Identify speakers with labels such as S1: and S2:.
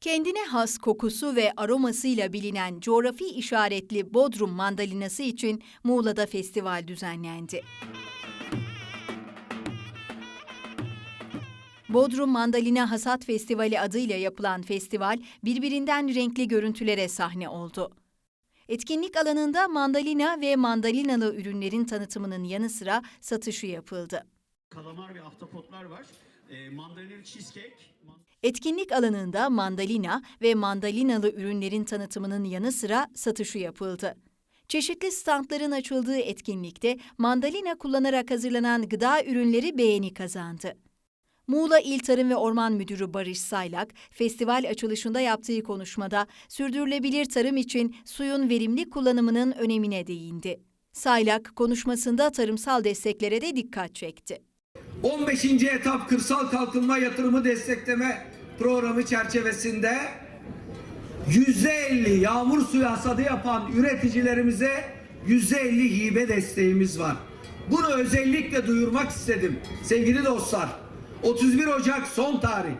S1: Kendine has kokusu ve aromasıyla bilinen coğrafi işaretli Bodrum mandalinası için Muğla'da festival düzenlendi. Bodrum Mandalina Hasat Festivali adıyla yapılan festival birbirinden renkli görüntülere sahne oldu. Etkinlik alanında mandalina ve mandalinalı ürünlerin tanıtımının yanı sıra satışı yapıldı.
S2: Kalamar ve ahtapotlar var. E, mandalina cheesecake.
S1: Etkinlik alanında mandalina ve mandalinalı ürünlerin tanıtımının yanı sıra satışı yapıldı. Çeşitli standların açıldığı etkinlikte mandalina kullanarak hazırlanan gıda ürünleri beğeni kazandı. Muğla İl Tarım ve Orman Müdürü Barış Saylak, festival açılışında yaptığı konuşmada sürdürülebilir tarım için suyun verimli kullanımının önemine değindi. Saylak, konuşmasında tarımsal desteklere de dikkat çekti.
S3: 15. etap kırsal kalkınma yatırımı destekleme programı çerçevesinde %50 yağmur suyu hasadı yapan üreticilerimize %50 hibe desteğimiz var. Bunu özellikle duyurmak istedim sevgili dostlar. 31 Ocak son tarih.